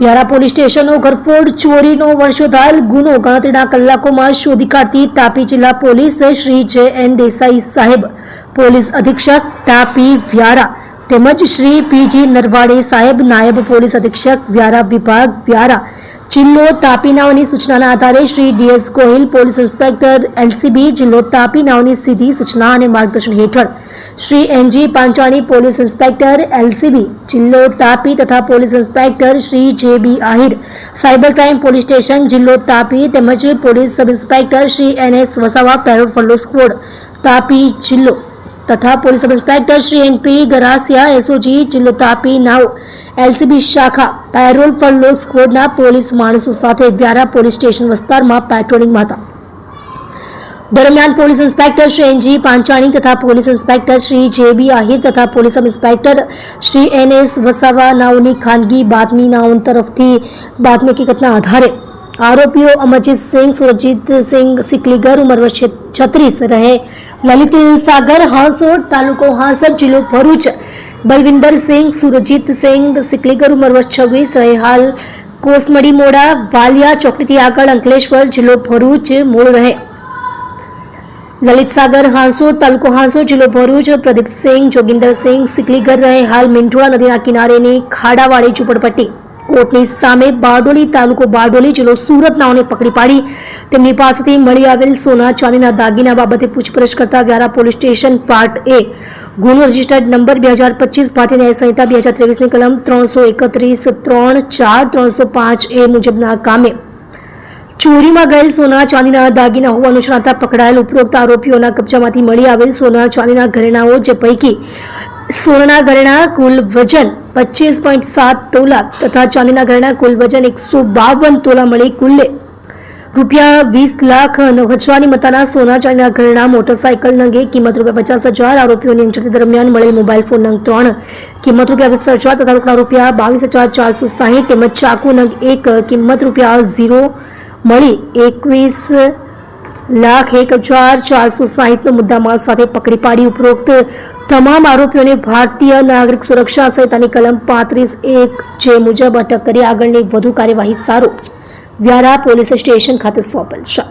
Vyara police સ્ટેશનનો ઘરફોડ, ચોરીનો વર્ષોધાયેલ ગુનો ગણતરીના કલાકોમાં શોધી કાઢતી તાપી જિલ્લા પોલીસ શ્રી જે એન દેસાઈ સાહેબ. પોલીસ અધિક્ષક તાપી વ્યારા તેમજ શ્રી પીજી નરવાડે સાહેબ, નાયબ પોલીસ અધિક્ષક વ્યારા વિભાગ વ્યારા. જિલ્લો તાપીનાઓની સૂચનાના આધારે Shri DS Gohil, police inspector LCB જિલ્લો તાપીનાઓની સીધી સૂચના અને માર્ગદર્શન હેઠળ Shri NG Panchani police inspector, LCB જિલ્લો તાપી તથા police inspector Shri J B Ahir, cyber crime police station જિલ્લો તાપી તેમજ police sub inspector Shri N S Vasava, parole furlough squad, Tapi, જિલ્લો તથા police sub inspector Shri NP Garasia, SOG, જિલ્લો તાપી, નાવ, LCB શાખા, parole furlough સ્કવોડના police માણસો સાથે વ્યારા પોલીસ સ્ટેશન વિસ્તારમાં પેટ્રોલિંગમાં હતા. દરમિયાન police inspector Shri NG Panchani તથા police inspector Shri J B Ahir તથા police sub inspector Shri N S Vasava નાઓની ખાનગી બાતમી નાઓ તરફથી બાતમી હકીકતના આધારે આરોપીઓ અમરજીત સિંહ સુરજીત સિંહ સિકલીગર ઉંમર વર્ષ છત્રીસ રહે લલિત સાગર હાંસોડ તાલુકો હાંસદ જિલ્લો ભરૂચ બલવિંદર સિંહ સુરજીત સિંહ સિકલીગર ઉંમર વર્ષ છવ્વીસ રહે હાલ કોસમડી મોડા વાલિયા ચોકડીથી આગળ અંકલેશ્વર જિલ્લો ભરૂચ મૂળ રહે લલિત સાગર હાંસોડ તાલુકો હાંસોર, જિલ્લો ભરૂચ પ્રદીપસિંહ જોગિંદરસિંહ સિકલીગર રહે હાલ મિંઠોળા નદીના કિનારેની ખાડાવાળી ઝૂંપડપટ્ટી. કોર્ટની સામે બારડોલી, તાલુકો બારડોલી, જિલ્લો સુરત નાઓને પકડી પાડી. તેમની પાસેથી મળી આવેલ સોના ચાંદીના દાગીના બાબતે પૂછપરછ કરતા Vyara police station part A ગુનો રજિસ્ટર્ડ નંબર બે હજાર પચીસ ભારતીય ન્યાય સંહિતા બે હજાર ત્રેવીસની કલમ ત્રણસો એકત્રીસ ત્રણ ચાર ત્રણસો પાંચ એ મુજબના કામે ચોરીમાં ગયેલ સોના ચાંદીના દાગીના હોવાનું જણાતા પકડાયેલ ઉપરોક્ત આરોપીઓના કબજામાંથી મળી આવેલ સોના ચાંદીના ઘરેણાઓ જે પૈકી સોનાના ઘરેણા કુલ વજન પચીસ પોઈન્ટ સાત તોલા તથા ચાંદીના ઘરેણા કુલ વજન એકસો બાવન તોલા મળી કુલ્લે રૂપિયા વીસ લાખ નવ હજારની મતાના સોના ચાંદીના ઘરેણા મોટરસાઇકલ નંગે કિંમત રૂપિયા પચાસ હજાર, આરોપીઓની અંજતી દરમિયાન મળેલ મોબાઈલ ફોન નંગ ત્રણ. કિંમત રૂપિયા વીસ હજાર, તથા રૂપિયા બાવીસ હજાર ચારસો સાહીઠ, તેમજ ચાકુ નંગ એક, કિંમત રૂપિયા ઝીરો મળી. એકવીસ લાખ એક હજાર ચારસો સાહીઠનો મુદ્દામાલ સાથે પકડી પાડી ઉપરોક્ત તમામ આરોપીઓને ભારતીય નાગરિક સુરક્ષા સંહિતાની કલમ પાંત્રીસ એક જે મુજબ અટક કરી આગળની વધુ કાર્યવાહી સારું. વ્યારા પોલીસ સ્ટેશન ખાતે સોંપેલ છે